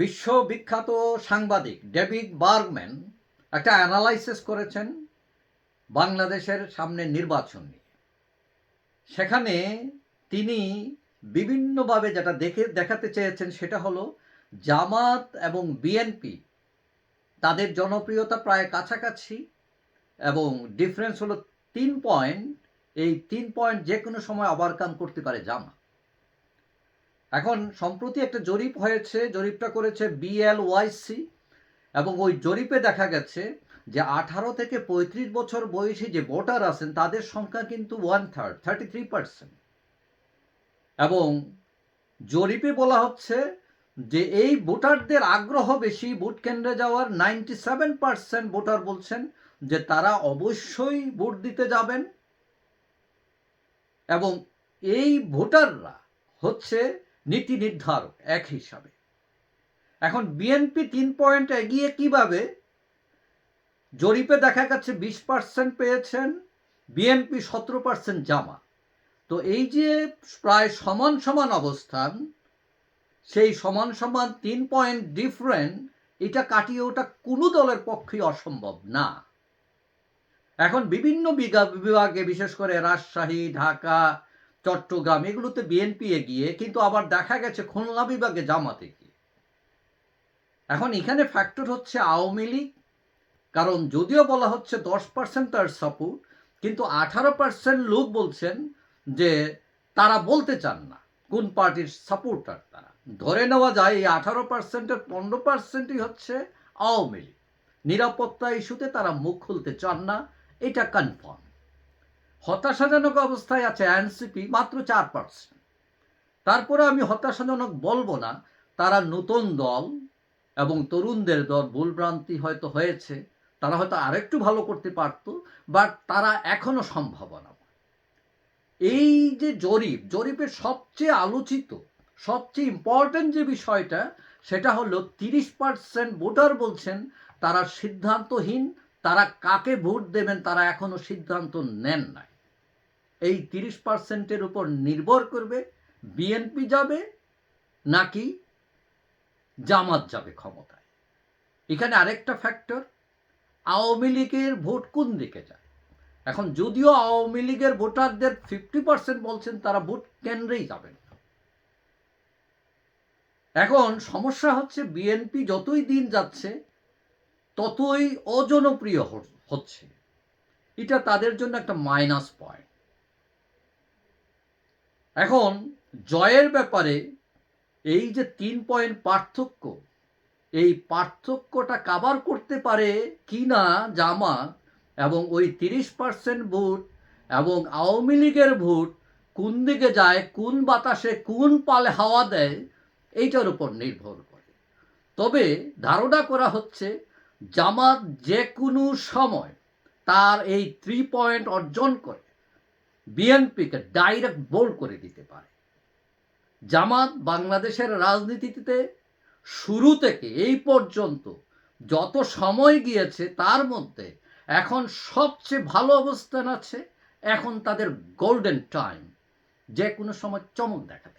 বিশ্ববিখ্যাত সাংবাদিক David Bergman একটা অ্যানালাইসিস করেছেন বাংলাদেশের সামনে নির্বাচন নিয়ে। সেখানে তিনি বিভিন্নভাবে যেটা দেখে, দেখাতে চেয়েছেন সেটা হলো, জামাত এবং বিএনপি তাদের জনপ্রিয়তা প্রায় কাছাকাছি এবং ডিফারেন্স হলো তিন পয়েন্ট এই তিন পয়েন্ট যে কোনো সময় ওভারকাম করতে পারে জামাত। এখন সম্প্রতি একটা জরিপ হয়েছে, জরিপটা করেছে বিএলওয়াইসি এবং ওই জরিপে দেখা গেছে যে আঠারো থেকে পঁয়ত্রিশ বছর বয়সী যে ভোটার আছেন, তাদের সংখ্যা কিন্তু one third thirty three percent এবং জরিপে বলা হচ্ছে যে এই ভোটারদের আগ্রহ বেশি, ভোট কেন্দ্রে যাওয়ার নাইনটি সেভেন পার্সেন্ট ভোটার বলছেন যে তারা অবশ্যই ভোট দিতে যাবেন। এবং এই ভোটাররা হচ্ছে নীতি নির্ধারক, এক হিসাবে। এখন বিএনপি তিন পয়েন্ট এগিয়ে কীভাবে? জরিপে দেখা গেছে বিশ পার্সেন্ট পেয়েছেন, বিএনপি সতেরো পার্সেন্ট জামা। তো এই যে প্রায় সমান সমান অবস্থান, সেই সমান সমান তিন পয়েন্ট ডিফারেন্ট, এটা কাটিয়ে ওটা কোনো দলের পক্ষে অসম্ভব না। এখন বিভিন্ন বিভাগে, বিশেষ করে রাজশাহী, ঢাকা চট্টগ্রাম, এগুলোতে বিএনপি এগিয়ে, কিন্তু আবার দেখা গেছে খুলনা বিভাগে জামাত এগিয়ে এখন এখানে ফ্যাক্টর হচ্ছে আওয়ামী লীগ, কারণ যদিও বলা হচ্ছে দশ পার্সেন্ট তার সাপোর্ট কিন্তু আঠারো পার্সেন্ট লোক বলছেন যে তারা বলতে চান না, কোন পার্টির সাপোর্টার তারা। ধরে নেওয়া যায় এই আঠারো পার্সেন্টের পনেরো পার্সেন্টই হচ্ছে আওয়ামী লীগ। নিরাপত্তা ইস্যুতে তারা মুখ খুলতে চান না, এটা কনফার্ম হতাশাজনক অবস্থায় আছে এনসিপি মাত্র চার পার্সেন্ট তারপরে আমি হতাশাজনক বলব না, তারা নতুন দল এবং তরুণদের দল, ভুলভ্রান্তি হয়তো হয়েছে, তারা হয়তো আরেকটু ভালো করতে পারতো, বাট তারা এখনও সম্ভাবনা এই যে জরিপ, জরিপের সবচেয়ে আলোচিত, সবচেয়ে ইম্পর্টেন্ট যে বিষয়টা, সেটা হলো তিরিশ পার্সেন্ট ভোটার বলছেন, তারা সিদ্ধান্তহীন, তারা কাকে ভোট দেবেন, তারা এখনও সিদ্ধান্ত নেন নাই। এই তিরিশ পার্সেন্টের উপর নির্ভর করবে বিএনপি যাবে নাকি জামাত যাবে ক্ষমতায়। এখানে আরেকটা ফ্যাক্টর আওয়ামী লীগের ভোট কোন দিকে যায়? এখন যদিও আওয়ামী লীগের ভোটারদের ফিফটি পার্সেন্ট বলছেন, তারা ভোট কেন্দ্রেই যাবেন এখন সমস্যা হচ্ছে বিএনপি যতই দিন যাচ্ছে, ততই অজনপ্রিয় হচ্ছে। এটা তাদের জন্য একটা মাইনাস পয়েন্ট এখন জয়ের ব্যাপারে এই যে তিন পয়েন্ট পার্থক্য, এই পার্থক্যটা কাবার করতে পারে কি না জামা এবং ওই তিরিশ পার্সেন্ট ভোট এবং আওয়ামী লীগের ভোট কোন দিকে যায়, কোন বাতাসে কোন পালে হাওয়া দেয়, এইটার উপর নির্ভর করে। তবে ধারণা করা হচ্ছে জামাত যে কোনো সময় তার এই থ্রি পয়েন্ট অর্জন করে। বিএনপিকে ডাইরেক্ট বোল করে দিতে পারে। জামাত বাংলাদেশের রাজনীতিতে শুরু থেকে এই পর্যন্ত যত সময় গিয়েছে, তার মধ্যে এখন সবচেয়ে ভালো অবস্থান আছে এখন তাদের গোল্ডেন টাইম যে কোনো সময় চমক দেখাতে।